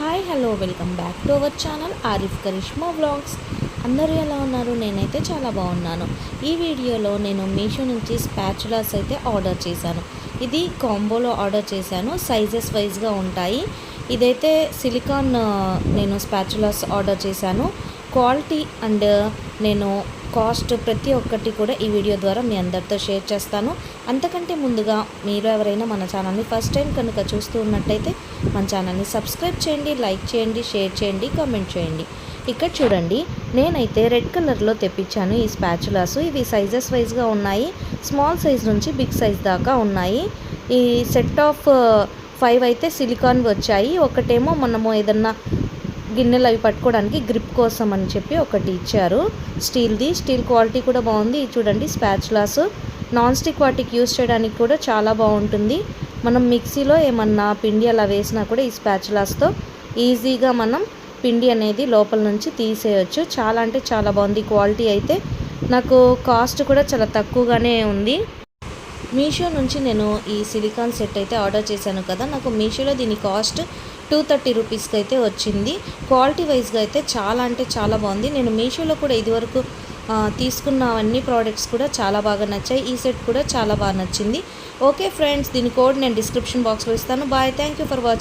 Hi hello welcome back to our channel Arif Karishma blogs అందరూ ఎలా ఉన్నారు? నేనైతే చాలా బాగున్నాను. ఈ వీడియోలో నేను మీషో నుంచి స్పాచులాస్ అయితే ఆర్డర్ చేశాను. ఇది కాంబోలో ఆర్డర్ చేశాను. సైజెస్ వైజ్గా ఉంటాయి. ఇదైతే సిలికాన్ నేను స్పాచులాస్ ఆర్డర్ చేశాను. క్వాలిటీ అండ్ నేను కాస్ట్ ప్రతి ఒక్కటి కూడా ఈ వీడియో ద్వారా మీ అందరితో షేర్ చేస్తాను. అంతకంటే ముందుగా మీరు ఎవరైనా మన ఛానల్ని ఫస్ట్ టైం కనుక చూస్తూ ఉన్నట్టయితే మన ఛానల్ని సబ్స్క్రైబ్ చేయండి లైక్ చేయండి షేర్ చేయండి కామెంట్ చేయండి. ఇక్కడ చూడండి నేనైతే రెడ్ కలర్లో తెప్పించాను ఈ స్పాచులాస్. ఇవి సైజెస్ వైజ్గా ఉన్నాయి స్మాల్ సైజ్ నుంచి బిగ్ సైజ్ దాకా ఉన్నాయి. ఈ సెట్ ఆఫ్ ఫైవ్ అయితే సిలికాన్ వచ్చాయి. ఒకటేమో మనము ఏదన్నా గిన్నెలు అవి పట్టుకోవడానికి గ్రిప్ కోసం అని చెప్పి ఒకటి ఇచ్చారు. స్టీల్ది. స్టీల్ క్వాలిటీ కూడా బాగుంది. ఇది చూడండి స్పాచులాస్. నాన్ స్టిక్ వాటికి యూస్ చేయడానికి కూడా చాలా బాగుంటుంది. మనం మిక్సీలో ఏమన్నా పిండి అలా వేసినా కూడా ఈ స్పాచులాస్తో ఈజీగా మనం పిండి అనేది లోపల నుంచి తీసేయచ్చు. చాలా అంటే చాలా బాగుంది. క్వాలిటీ అయితే నాకు కాస్ట్ కూడా చాలా తక్కువగానే ఉంది. మీషో నుంచి నేను ఈ సిలికాన్ సెట్ అయితే ఆర్డర్ చేశాను కదా. నాకు మీషోలో దీని కాస్ట్ టూ థర్టీ రూపీస్కి అయితే వచ్చింది. క్వాలిటీ వైజ్గా అయితే చాలా అంటే చాలా బాగుంది. నేను మీషోలో కూడా ఇదివరకు తీసుకున్న అన్ని ప్రోడక్ట్స్ కూడా చాలా బాగా నచ్చాయి. ఈ సెట్ కూడా చాలా బాగా నచ్చింది. ఓకే ఫ్రెండ్స్ దీని కోడ్ నేను డిస్క్రిప్షన్ బాక్స్లో ఇస్తాను. Bye. Thank you for watching